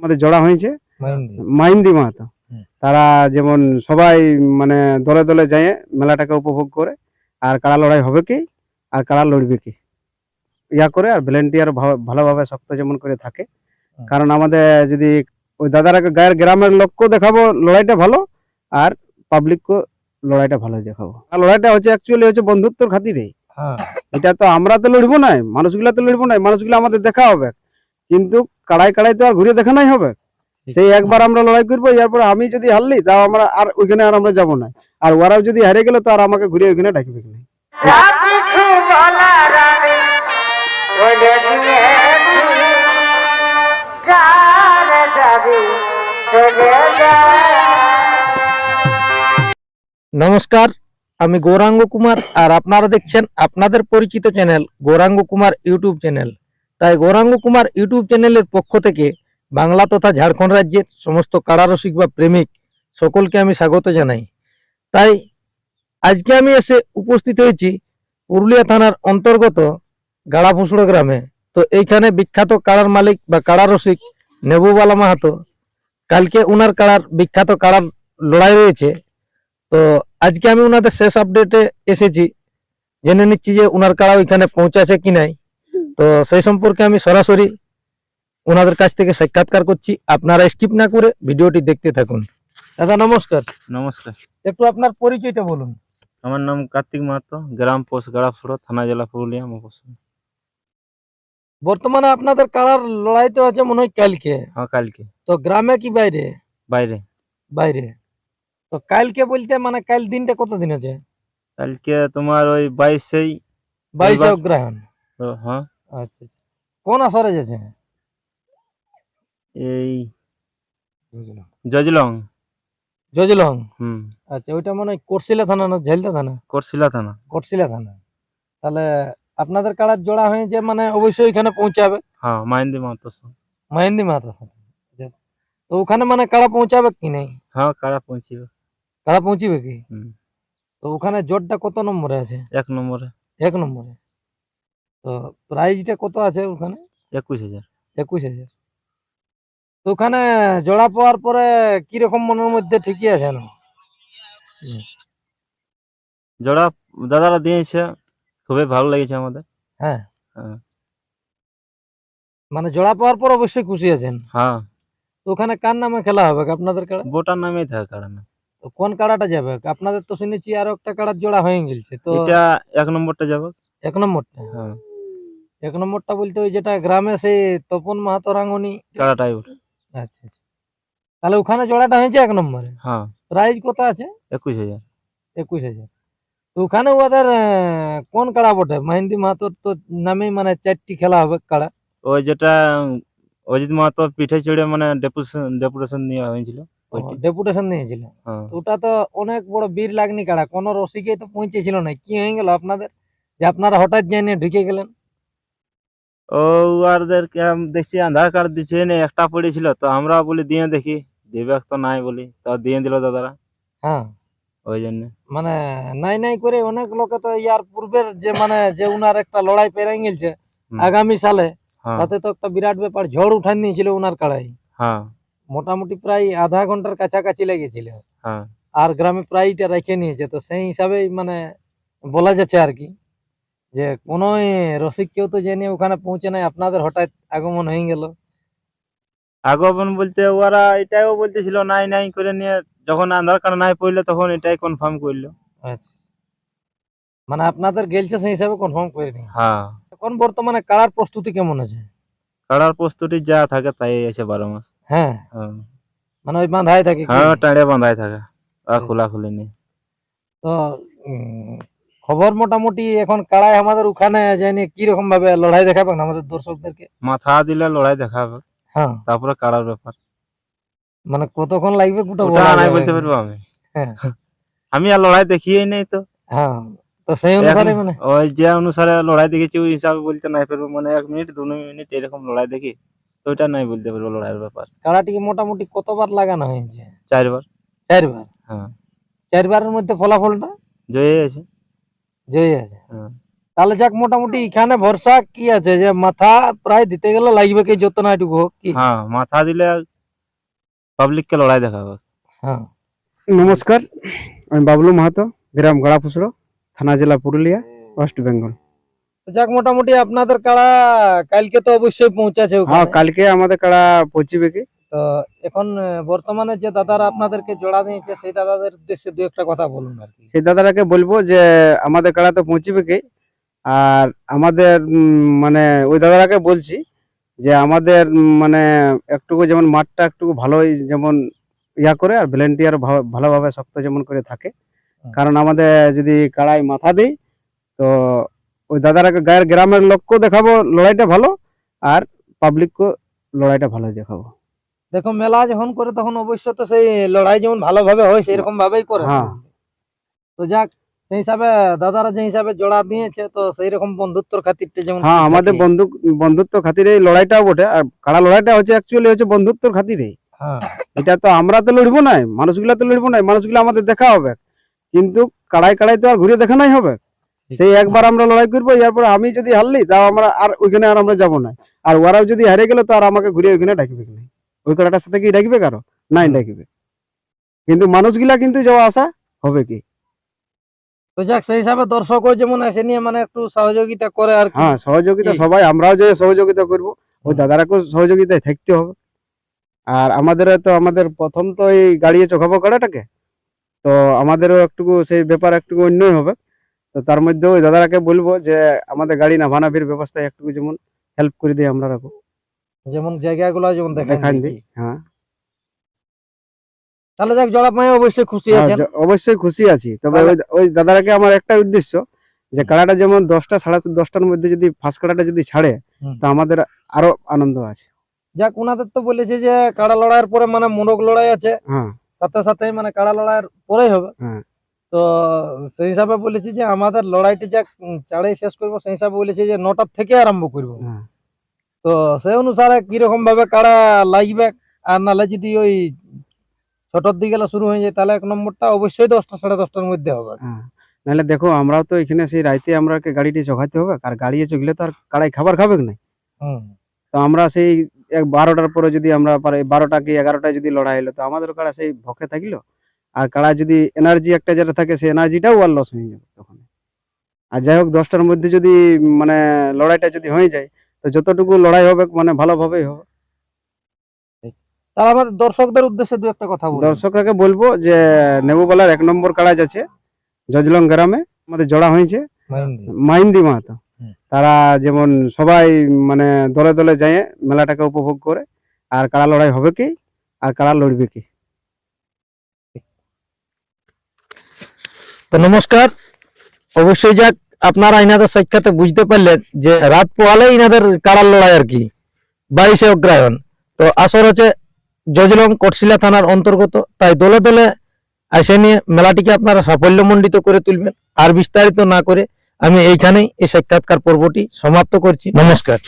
আমাদের জড়া হয়েছে। মাইন্দি। মাহাতো। তারা যেমন সবাই মানে দলে দলে যায় মেলাটাকে উপভোগ করে আর কারা লড়াই হবে কি আর কারা লড়বে কি। ইয়া করে আর ভলেন্টিয়ার ভালোভাবে শক্ত যেমন করে থাকে। কারণ আমাদের যদি ওই দাদারা গায়ের গ্রামের লোককেও দেখাবো লড়াইটা ভালো আর পাবলিককেও লড়াইটা ভালো দেখাবো। আর লড়াইটা হচ্ছে অ্যাকচুয়ালি হচ্ছে বন্ধুত্বর খাতিরে। হ্যাঁ। এটা তো আমরা তো লড়বো না মানুষগুলা তো লড়বো না মানুষগুলো আমাদের দেখা হবে। কিন্তু কাড়াই কাড়াই তো আর ঘুরে দেখা নাই হবে। সেই একবার আমরা লড়াই করব এরপর আমি যদি হারলি তাও আমরা আর ওইখানে আর আমরা যাব না। আর ওরাও যদি হারে গেলে তো আর আমাকে ঘুরে ওইখানে ডাকবে না নমস্কার আমি গৌরাঙ্গ কুমার আর আপনারা দেখছেন আপনাদের পরিচিত channel Gauranga Kumar YouTube channel তাই গৌরাঙ্গ কুমার ইউটিউব চ্যানেলের পক্ষ থেকে বাংলা তথা ঝাড়খণ্ড রাজ্যের সমস্ত কারারসিক বা প্রেমিক সকলকে আমি স্বাগত জানাই। তাই আজকে আমি এসে উপস্থিত হয়েছি পুরুলিয়া থানার অন্তর্গত গাড়াফুসুড়ো গ্রামে। তো এইখানে বিখ্যাত কাড়ার মালিক বা কাড়ারসিক নেবুবালা মাহাতো, কালকে উনার কাড়ার বিখ্যাত কাড়ার লড়াই রয়েছে। তো আজকে আমি ওনাদের শেষ আপডেটে এসেছি। জেনে নিচ্ছি যে ওনার কাড়া ওইখানে পৌঁছাছে কি নাই। তো সেই সম্পর্কে আমি সরাসরি ওনাদের কাছ থেকে সাক্ষাৎকার করছি। আপনারা স্কিপ না করে ভিডিওটি দেখতে থাকুন। দাদা নমস্কার। নমস্কার। একটু আপনার পরিচয়টা বলুন। আমার নাম কার্তিক মাহাতো গ্রাম পোস্ট গাড়াফুড়ো থানা জেলা পুরুলিয়া মফস্বল। বর্তমানে আপনাদের কাড়ার লড়াই তো আছে মনে হয় কালকে। হ্যাঁ কালকে। তো গ্রামে কি বাইরে? বাইরে। বাইরে। তো কালকে বলতে মানে কাল দিনটা কত দিন আছে? কালকে তোমার ওই বাইশেই বাইশে অগ্রহায়ণ। হ্যাঁ। আচ্ছা আচ্ছা। কোন আসরে যাচ্ছে এই জজলং জজলং হুম। আচ্ছা ওইটা মনে হয় থানা না ঝালদা থানা? করশিলা থানা। কোটশিলা থানা। তাহলে আপনাদের কাড়ার জোড়া হয়েছে মানে অবশ্যই এখানে পৌঁছাবে? হ্যাঁ। মাহিন্দি মাহাতো সাথে আচ্ছা। তো ওখানে মানে কাড়া পৌঁছাবে কি নেই? হ্যাঁ কারা পৌঁছিবে। কাড়া পৌঁছিবে কি? হুম। তো ওখানে জোরটা কত নম্বরে আছে? এক নম্বরে। এক নম্বরে। তো প্রাইজটা কত আছে ওখানে? একুশ হাজার। একুশ হাজার। তো ওখানে জোড়া পাওয়ার পরে কীরকম মনের মধ্যে ঠিকই আছে না? জোড়া দাদারা দিয়েছে খুবই ভালো লেগেছে আমাদের। হ্যাঁ। হ্যাঁ। মানে জোড়া পাওয়ার পর অবশ্যই খুশি আছেন? হ্যাঁ। তো ওখানে কার নামে খেলা হবে? আপনাদের কাড়া? বোটার নামেই থাকে কারা না তো কোন কাড়াটা যাবে? আপনাদের তো শুনেছি আরও একটা কাড়ার জোড়া হয়ে গেছে তো এটা এক নম্বরটা যাবে। এক নম্বরটা। হ্যাঁ। এক নম্বরটা বলতে ওই যেটা গ্রামে সেই তপন মাহাতো রাঙ্গনি। ওঠে আচ্ছা আচ্ছা। তাহলে ওখানে জোড়াটা হয়েছে এক নম্বরে। হ্যাঁ। প্রাইজ কত আছে? একুশ হাজার। একুশ হাজার। তো ওখানে ওদের কোন কাড়া বটে? মাহিন্দি মাহাতোর তো নামেই মানে চারটি খেলা হবে কাড়া। ওই যেটা অজিত মাহাতো পিঠে চড়ে মানে ডেপুটেশন ডেপুটেশন নেওয়া হয়েছিল। ডেপুটেশন নিয়েছিল। হ্যাঁ। ওটা তো অনেক বড় বীর লাগনি কাড়া। কোন রসিকেই তো পৌঁছেছিল না। কি হয়ে গেল আপনাদের? যে আপনারা হঠাৎ জেনে ঢুকে গেলেন। ও ওদেরকে দেখছি আধার কার্ড দিচ্ছে না একটা পড়েছিল। তো আমরা বলি দিয়ে দেখি। দেবে তো নাই বলি। তা দিয়ে দিল দাদারা। হ্যাঁ। ওই জন্য। মানে নাই নাই করে অনেক লোকে তো ইয়ার পূর্বের যে মানে যে উনার একটা লড়াই পেরে গেছে আগামী সালে হ্যাঁ। তাতে তো একটা বিরাট ব্যাপার ঝড় উঠান নিয়েছিল উনার কাড়াই। হ্যাঁ। মোটামুটি প্রায় আধা ঘণ্টার কাছাকাছি লেগেছিল। হ্যাঁ। আর গ্রামে প্রায়টা রেখে নিয়েছে। তো সেই হিসাবেই মানে বলা যাচ্ছে আর কি। যে কোনো রসিক কেউ তো জেনে ওখানে পৌঁছে নাই আপনাদের হঠাৎ আগমন হয়ে গেল। আগমন বলতে ওরা এটাও বলতেছিল নাই নাই করে নিয়ে যখন আধার কার্ড নাই পড়ল তখন এটাই কনফার্ম করল। আচ্ছা। মানে আপনাদের গেলছে সেই হিসাবে কনফার্ম করে দিন হ্যাঁ। এখন বর্তমানে কাড়ার প্রস্তুতি কেমন আছে? কাড়ার প্রস্তুতি যা থাকে তাই আছে বারো মাস। হ্যাঁ। হ্যাঁ। মানে ওই বাঁধাই থাকে? হ্যাঁ টাড়ে বাঁধাই থাকে। আর খোলা খুলি নেই। তো খবর মোটামুটি এখন কাড়াই আমাদের ওখানে জানি কি রকম ভাবে লড়াই দেখাবেন আমাদের দর্শকদেরকে? মাথা দিলে লড়াই দেখাবে। হ্যাঁ। তারপরে কাড়ার ব্যাপার। মানে কতক্ষণ লাগবে গোটা ওটা বলা নাই বলতে পারব আমি। হ্যাঁ। আমি আর লড়াই দেখিয়েই নেই তো। হ্যাঁ তো সেই অনুসারে মানে? ওই যে অনুসারে লড়াই দেখেছি ওই হিসাবে বলতে নাই পারব। মানে এক মিনিট দু মিনিট এরকম লড়াই দেখি তো ওইটা নাই বলতে পারব লড়াইয়ের ব্যাপার। কাড়াটিকে মোটামুটি কতবার লাগানো হয়েছে? চারবার। চারবার? হ্যাঁ। চারবারের মধ্যে ফলাফলটা? জয়ে আছে জয়ী আছে হ্যাঁ। তাহলে যাক মোটামুটি এখানে ভরসা কি আছে যে মাথা প্রায় দিতে গেলে লাগবে কি যত না এটুকু হোক কি? হ্যাঁ মাথা দিলে পাবলিককে লড়াই দেখাবে। হ্যাঁ। নমস্কার আমি বাবলু মাহাতো গ্রাম গড়াফুসড়ো থানা জেলা পুরুলিয়া ওয়েস্ট বেঙ্গল। যাক মোটামুটি আপনাদের কাড়া কালকে তো অবশ্যই পৌঁছাছে হ্যাঁ কালকে আমাদের কাড়া পৌঁছিবে কি? তো এখন বর্তমানে যে দাদারা আপনাদেরকে জোড়া দিয়েছে সেই দাদাদের উদ্দেশ্যে দু একটা কথা বলুন আর কি। সেই দাদারাকে বলব যে আমাদের কাড়া তো পৌঁছিবে কি? আর আমাদের মানে ওই দাদারাকে বলছি যে আমাদের মানে একটুকু যেমন মাঠটা একটু ভালোই যেমন ইয়া করে আর ভলেন্টিয়ার ভালোভাবে শক্ত যেমন করে থাকে। কারণ আমাদের যদি কাড়াই মাথা দিই তো ওই দাদারাকে গায়ের গ্রামের লোককেও দেখাবো লড়াইটা ভালো আর পাবলিককেও লড়াইটা ভালো দেখাবো। দেখো মেলা যখন করে তখন অবশ্য তো সেই লড়াই যেমন ভালোভাবে হয় সেরকম ভাবেই করে। হ্যাঁ। তো যাক সেই হিসাবে দাদারা যে হিসাবে জোড়া দিয়েছে তো সেই রকম বন্ধুত্বর খাতিরটা যেমন হ্যাঁ আমাদের বন্ধু বন্ধুত্ব খাতিরে এই লড়াইটাও বটে। আর কাড়া লড়াইটা হচ্ছে অ্যাকচুয়ালি হচ্ছে বন্ধুত্বর খাতিরে। হ্যাঁ। এটা তো আমরা তো লড়বো না মানুষগুলা তো লড়বো না মানুষগুলো আমাদের দেখা হবে। কিন্তু কাড়াই কাড়াই তো আর ঘুরে দেখানাই হবে। সেই একবার আমরা লড়াই করব এরপর আমি যদি হারলি তাও আমরা আর ওইখানে আর আমরা যাব না আর ওরাও যদি হারে গেল তো আর আমাকে ঘুরে ওইখানে ডাকবে না ওই কাড়াটার সাথে কি ডাকবে কারও? নাই ডাকবে। কিন্তু মানুষগুলা কিন্তু যাওয়া আসা হবে কি? তো যাক সেই হিসাবে দর্শকও যেমন এসে নিয়ে মানে একটু সহযোগিতা করে আর হ্যাঁ সহযোগিতা সবাই আমরাও যে সহযোগিতা করব ওই দাদারাকেও সহযোগিতায় থাকতে হবে। আর আমাদের তো আমাদের প্রথম তো এই গাড়িয়ে চোখাবো কাড়াটাকে তো আমাদেরও একটু সেই ব্যাপার একটু অন্যই হবে। তো তার মধ্যে ওই দাদারাকে বলব যে আমাদের গাড়ি নাভানাভির ব্যবস্থায় একটু যেমন হেল্প করে দিয়ে আমরা রাখো যেমন জায়গাগুলো যেমন দেখান দিই হ্যাঁ। তাহলে যাক অবশ্যই খুশি হ্যাঁ, আছেন। অবশ্যই খুশি আছি। তবে ওই দাদারাকে আমার একটা উদ্দেশ্য যে কাড়াটা যেমন দশটা সাড়ে দশটার মধ্যে যদি ফার্স্ট কাড়াটা যদি ছাড়ে। তা আমাদের আরও আনন্দ আছে। যাক ওনাদের তো বলেছে যে কাড়া লড়াইয়ের পরে মানে মোরগ লড়াই আছে। হ্যাঁ। সাথে সাথে মানে কাড়া লড়াইয়ের পরেই হবে। হ্যাঁ। তো সেই হিসাবে বলেছি যে আমাদের লড়াইটা যাক চাড়াই শেষ করব সেই হিসাবে বলেছি যে নটার থেকে আরম্ভ করব। হ্যাঁ। তো সেই অনুসারে কীরকম ভাবে কাড়া লাগবে আর নাহলে যদি ওই ছোটর দিকে শুরু হয়ে যায় তাহলে এক নম্বরটা অবশ্যই দশটা সাড়ে দশটার মধ্যে হবে। হ্যাঁ নাহলে দেখো আমরাও তো এখানে সেই রাইতে আমরা গাড়িটি চখাইতে হবে আর গাড়ি চগলে তো আর কাড়াই খাবার খাবে না হুম। তো আমরা সেই এক বারোটার পরে যদি আমরা বারোটা কি এগারোটায় যদি লড়াই হলো তো আমাদের কাড়া সেই ভকে থাকল? আর কাড়া যদি এনার্জি একটা যেটা থাকে সেই এনার্জিটাও আর লস হয়ে যাবে তখন আর যাই হোক দশটার মধ্যে যদি মানে লড়াইটা যদি হয়ে যায় তো যতটুকু লড়াই হবে মানে ভালোভাবেই হবে। আমাদের দর্শকদের উদ্দেশ্যে দু একটা কথা বলুন। দর্শকরাকে বলব যে নেবুবালার এক নম্বর কাড়া আছে জজলং গ্রামে আমাদের জড়া হয়েছে। মাইন্দি। মাহাতো। তারা যেমন সবাই মানে দলে দলে যায় মেলাটাকে উপভোগ করে আর কারা লড়াই হবে কি আর কারা লড়বে কি। তো নমস্কার অবশ্যই যাক আপনারা ইনাদের সাক্ষাতে বুঝতে পারলেন যে রাত পোহালে ইনাদের কাড়ার লড়াই আর কি, বাইশে অগ্রায়ণ। তো আসর হচ্ছে জজলং কটশিলা থানার অন্তর্গত, তাই দলে দলে আসে নিয়ে মেলাটিকে আপনারা সাফল্যমণ্ডিত করে তুলবেন। আর বিস্তারিত না করে আমি এইখানেই এই সাক্ষাৎকার পর্বটি সমাপ্ত করছি। নমস্কার।